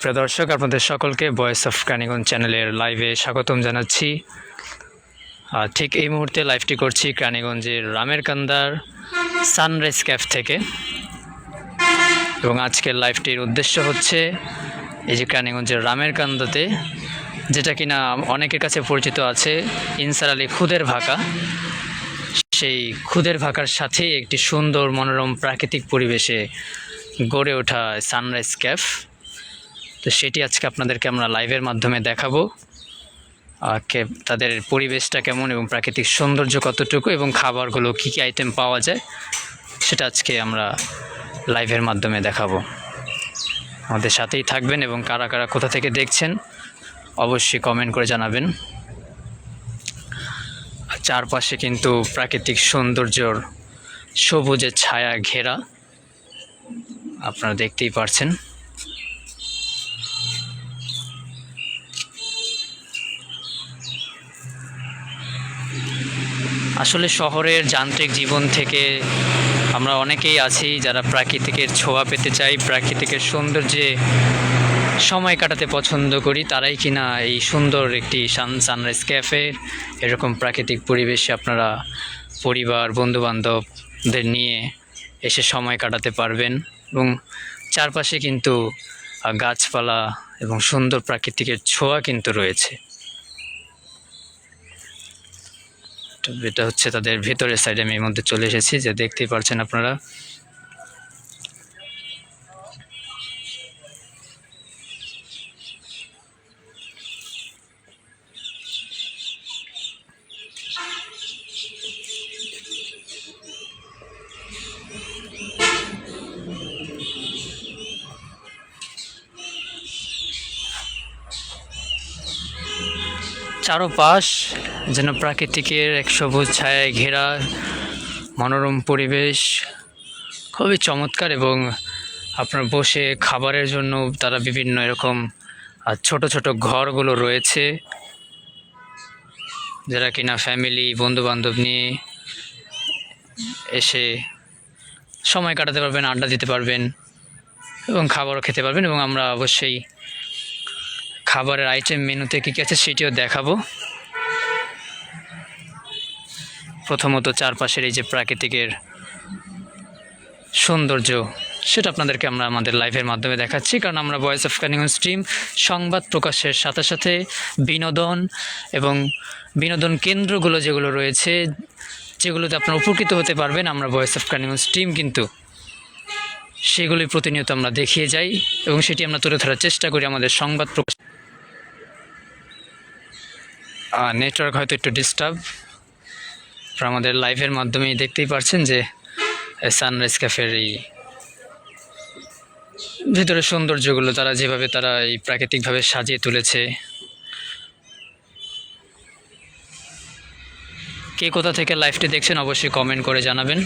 প্রিয় দর্শক, আপনাদের সকলকে ভয়েস অফ ক্রানিগঞ্জ চ্যানেলের লাইভে স্বাগতম জানাচ্ছি। ঠিক এই মুহূর্তে লাইভটি করছি ক্রানীগঞ্জের রামের কান্দার সানরাইজ ক্যাফ থেকে। এবং আজকের লাইভটির উদ্দেশ্য হচ্ছে এই যে ক্রানীগঞ্জের রামের কান্দাতে, যেটা কিনা অনেকের কাছে পরিচিত আছে, ইনসার আলী খুদের ভাকা। সেই খুদের ভাকার সাথে একটি সুন্দর মনোরম প্রাকৃতিক পরিবেশে গড়ে ওঠা সানরাইজ ক্যাফ তো সেটি আজকে আপনাদেরকে আমরা লাইভের মাধ্যমে দেখাবো। তাদের পরিবেশটা কেমন এবং প্রাকৃতিক সৌন্দর্য কতটুকু এবং খাবারগুলো কী কী আইটেম পাওয়া যায়, সেটা আজকে আমরা লাইভের মাধ্যমে দেখাবো। আমাদের সাথেই থাকবেন এবং কারা কারা কোথা থেকে দেখছেন, অবশ্যই কমেন্ট করে জানাবেন। চারপাশে কিন্তু প্রাকৃতিক সৌন্দর্যর সবুজের ছায়া ঘেরা, আপনারা দেখতেই পারছেন। আসলে শহরের যান্ত্রিক জীবন থেকে আমরা অনেকেই আছি যারা প্রাকৃতিকের ছোঁয়া পেতে চাই, প্রাকৃতিকের সৌন্দর্যে সময় কাটাতে পছন্দ করি। তারাই কিনা এই সুন্দর একটি সান সানরাইজ ক্যাফে এরকম প্রাকৃতিক পরিবেশে আপনারা পরিবার, বন্ধুবান্ধবদের নিয়ে এসে সময় কাটাতে পারবেন এবং চারপাশে কিন্তু গাছপালা এবং সুন্দর প্রাকৃতিকের ছোঁয়া কিন্তু রয়েছে তো এটা হচ্ছে তাদের ভেতরের সাইডে আমি এর মধ্যে চলে এসেছি যে দেখতেই পারছেন আপনারা। চারোপাশ যেন প্রাকৃতিকের এক সবুজ ছায়ায় ঘেরা মনোরম পরিবেশ। খুবই চমৎকার এবং আপনার বসে খাবারের জন্য তারা বিভিন্ন এরকম ছোট ছোট ঘরগুলো রয়েছে। যারা কিনা ফ্যামিলি বন্ধু বান্ধব নিয়ে এসে সময় কাটাতে পারবেন, আড্ডা দিতে পারবেন এবং খাবারও খেতে পারবেন এবং আমরা অবশ্যই খাবারের আইটেম মেনুতে কী কী আছে সেটিও দেখাবো। প্রথমত চারপাশের এই যে প্রাকৃতিকের সৌন্দর্য, সেটা আপনাদেরকে আমরা আমাদের লাইভের মাধ্যমে দেখাচ্ছি। কারণ আমরা ভয়েস অফ ক্যানিং স্ট্রিম সংবাদ প্রকাশের সাথে সাথে বিনোদন এবং বিনোদন কেন্দ্রগুলো যেগুলো রয়েছে, যেগুলোতে আপনারা উপকৃত হতে পারবেন, আমরা ভয়েস অফ ক্যানিং স্ট্রিম কিন্তু সেগুলি প্রতিনিয়ত আমরা দেখিয়ে যাই এবং সেটি আমরা তুলে ধরার চেষ্টা করি আমাদের সংবাদ প্রকাশ নেটওয়ার্ক হয়তো একটু ডিস্টার্ব আমাদের লাইভের মাধ্যমেই দেখতেই পারছেন যে সানরাইজ ক্যাফের এই ভিতরে সৌন্দর্যগুলো, তারা যেভাবে তারা এই প্রাকৃতিকভাবে সাজিয়ে তুলেছে। কে কোথা থেকে লাইভটি দেখছেন অবশ্যই কমেন্ট করে জানাবেন।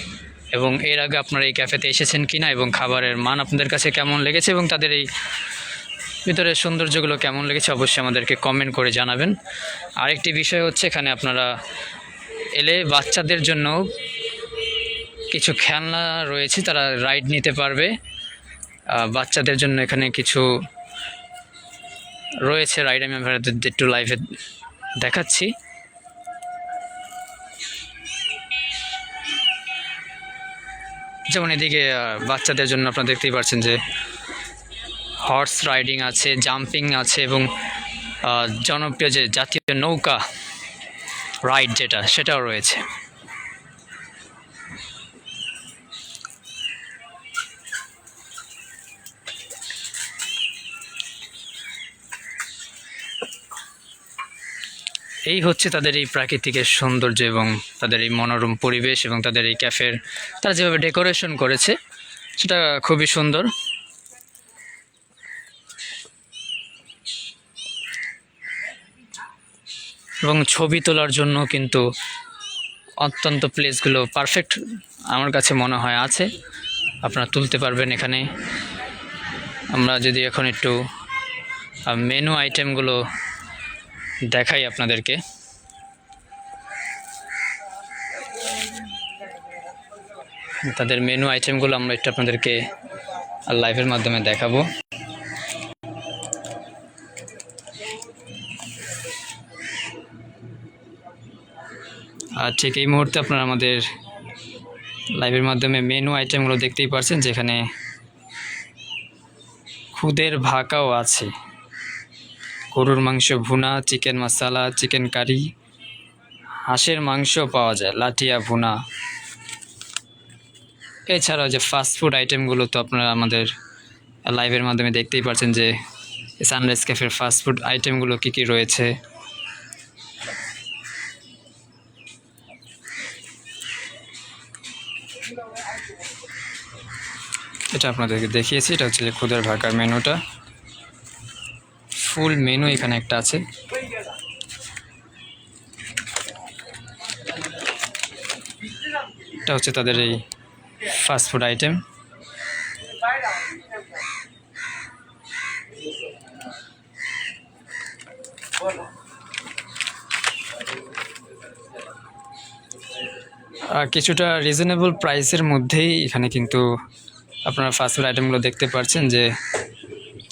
এবং এর আগে আপনারা এই ক্যাফেতে এসেছেন কিনা এবং খাবারের মান আপনাদের কাছে কেমন লেগেছে এবং তাদের এই ভিতরের সৌন্দর্যগুলো কেমন লেগেছে অবশ্যই আমাদেরকে কমেন্ট করে জানাবেন। আরেকটি বিষয় হচ্ছে এখানে আপনারা এলে বাচ্চাদের জন্য কিছু খেলনা রয়েছে, তারা রাইড নিতে পারবে। বাচ্চাদের জন্য এখানে কিছু রয়েছে রাইড আমি আপনাদের একটু লাইভে দেখাচ্ছি। যেমন এদিকে বাচ্চাদের জন্য আপনারা দেখতেই পাচ্ছেন যে হর্স রাইডিং আছে জাম্পিং আছে এবং জনপ্রিয় যে জাতীয় নৌকা রাইড যেটা, সেটাও রয়েছে। এই হচ্ছে তাদের এই প্রাকৃতিকের সৌন্দর্য এবং তাদের এই মনোরম পরিবেশ এবং তাদের এই ক্যাফের, তারা যেভাবে ডেকোরেশন করেছে, সেটা খুবই সুন্দর। এবং ছবি তোলার জন্য কিন্তু অত্যন্ত প্লেসগুলো পারফেক্ট আমার কাছে মনে হয় আছে। আপনারা তুলতে পারবেন এখানে। আমরা যদি এখন একটু মেনু আইটেমগুলো দেখাই আপনাদেরকে। তাদের মেনু আইটেমগুলো আমরা একটু আপনাদেরকে লাইভের মাধ্যমে দেখাবো। আর ঠিক এই মুহূর্তে আপনারা আমাদের লাইভের মাধ্যমে মেনু আইটেমগুলো দেখতেই পারছেন, যেখানে খুদের ভাকাও আছে। গরুর মাংস, ভুনা, চিকেন মশালা চিকেন কারি হাঁসের মাংস পাওয়া যায়, লাঠিয়া, ভুনা। এছাড়াও যে ফাস্ট ফুড আইটেমগুলো তো আপনারা আমাদের লাইভের মাধ্যমে দেখতেই পাচ্ছেন যে সানরাইজ ক্যাফের ফাস্ট ফুড আইটেমগুলো কী কী রয়েছে। এটা আপনাদেরকে দেখিয়েছি, এটা হচ্ছে যে খুদের ভাকার মেনুটা। ফুল মেনু এখানে একটা আছে। এটা হচ্ছে তাদের এই ফাস্ট ফুড আইটেম কিছুটা রিজনেবল প্রাইসের মধ্যেই এখানে কিন্তু আপনারা ফাস্ট ফুড আইটেমগুলো দেখতে পাচ্ছেন যে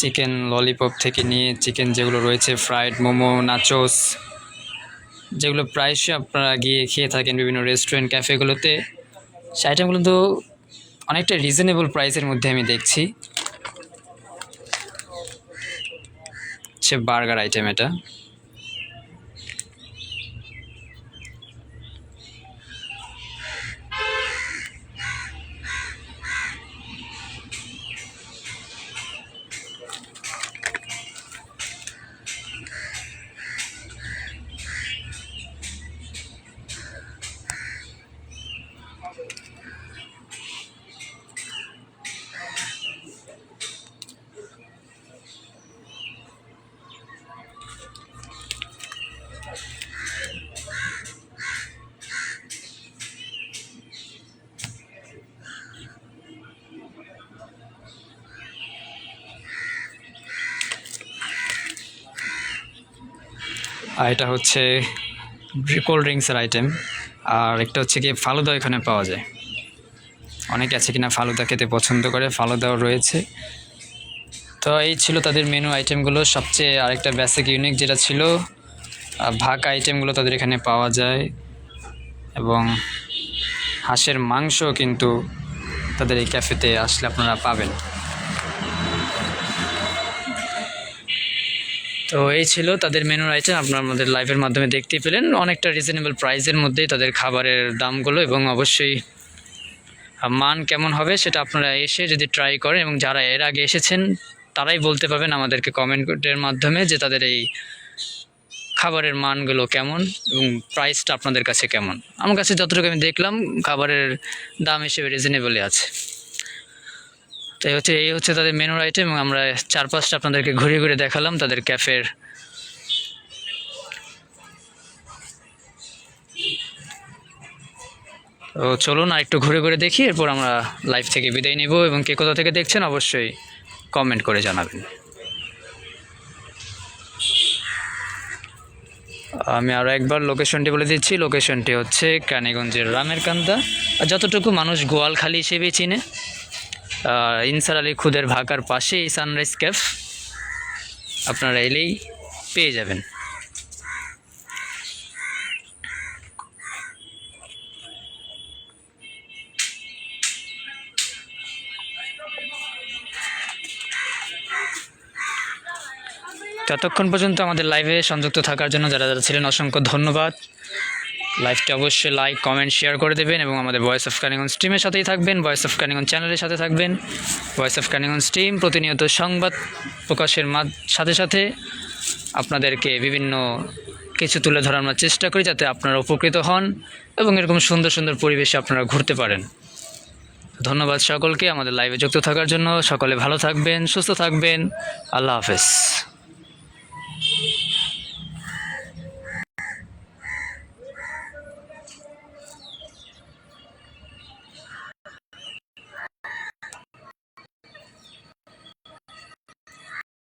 চিকেন ললিপপ থেকে নিয়ে চিকেন যেগুলো রয়েছে ফ্রাইড মোমো নাচোস যেগুলো প্রায়শই আপনারা গিয়ে খেয়ে থাকেন বিভিন্ন রেস্টুরেন্ট ক্যাফেগুলোতে সে আইটেমগুলো তো অনেকটা রিজনেবল প্রাইসের মধ্যে আমি দেখছি। সে বার্গার আইটেম এটা। আর এটা হচ্ছে কোল্ড ড্রিঙ্কসের আইটেম আর একটা হচ্ছে কি ফালুদা এখানে পাওয়া যায়। অনেকে আছে কিনা ফালুদা খেতে পছন্দ করে, ফালুদাও রয়েছে। তো এই ছিল তাদের মেনু আইটেমগুলো সবচেয়ে আরেকটা বেসিক ইউনিক যেটা ছিল ভাগ আইটেমগুলো তাদের এখানে পাওয়া যায়। এবং হাঁসের মাংস কিন্তু তাদের এই ক্যাফেতে আসলে আপনারা পাবেন। তো এই ছিল তাদের মেনুর আইটেম আপনারা আমাদের লাইভের মাধ্যমে দেখতেই পেলেন। অনেকটা রিজনেবল প্রাইসের মধ্যেই তাদের খাবারের দামগুলো এবং অবশ্যই মান কেমন হবে সেটা আপনারা এসে যদি ট্রাই করেন এবং যারা এর আগে এসেছেন, তারাই বলতে পারবেন আমাদেরকে কমেন্টের মাধ্যমে যে তাদের এই খাবারের মানগুলো কেমন এবং প্রাইসটা আপনাদের কাছে কেমন। আমার কাছে যতটুকু আমি দেখলাম, খাবারের দাম হিসেবে রিজনেবলই আছে। তো এই হচ্ছে এই হচ্ছে তাদের মেনুর আইটেম এবং আমরা চার পাঁচটা আপনাদেরকে ঘুরে ঘুরে দেখালাম তাদের ক্যাফের তো চলুন আর একটু ঘুরে ঘুরে দেখি, এরপর আমরা লাইভ থেকে বিদায় নিব এবং কে কোথা থেকে দেখছেন অবশ্যই কমেন্ট করে জানাবেন। আমি আরও একবার লোকেশনটি বলে দিচ্ছি লোকেশনটি হচ্ছে কানীগঞ্জের রামের কান্দা যতটুকু মানুষ গোয়ালখালি হিসেবেই চিনে ইনসার আলী খুদের ভাকার পাশে এই সানরাইজ ক্যাফ আপনারা এলেই পেয়ে যাবেন। ততক্ষণ পর্যন্ত আমাদের লাইভে সংযুক্ত থাকার জন্য যারা যারা ছিলেন, অসংখ্য ধন্যবাদ। লাইভটি অবশ্যই লাইক কমেন্ট শেয়ার করে দেবেন এবং আমাদের ভয়েস অফ কানিগঞ্জ স্ট্রিমের সাথেই থাকবেন। ভয়েস অফ কানিগঞ্জ চ্যানেলের সাথে থাকবেন। ভয়েস অফ কানিগঞ্জ স্ট্রিম প্রতিনিয়ত সংবাদ প্রকাশের সাথে সাথে আপনাদেরকে বিভিন্ন কিছু তুলে ধরার আমরা চেষ্টা করি যাতে আপনারা উপকৃত হন এবং এরকম সুন্দর সুন্দর পরিবেশে আপনারা ঘুরতে পারেন। ধন্যবাদ সকলকে আমাদের লাইভে যুক্ত থাকার জন্য। সকলে ভালো থাকবেন, সুস্থ থাকবেন। আল্লাহ হাফেজ।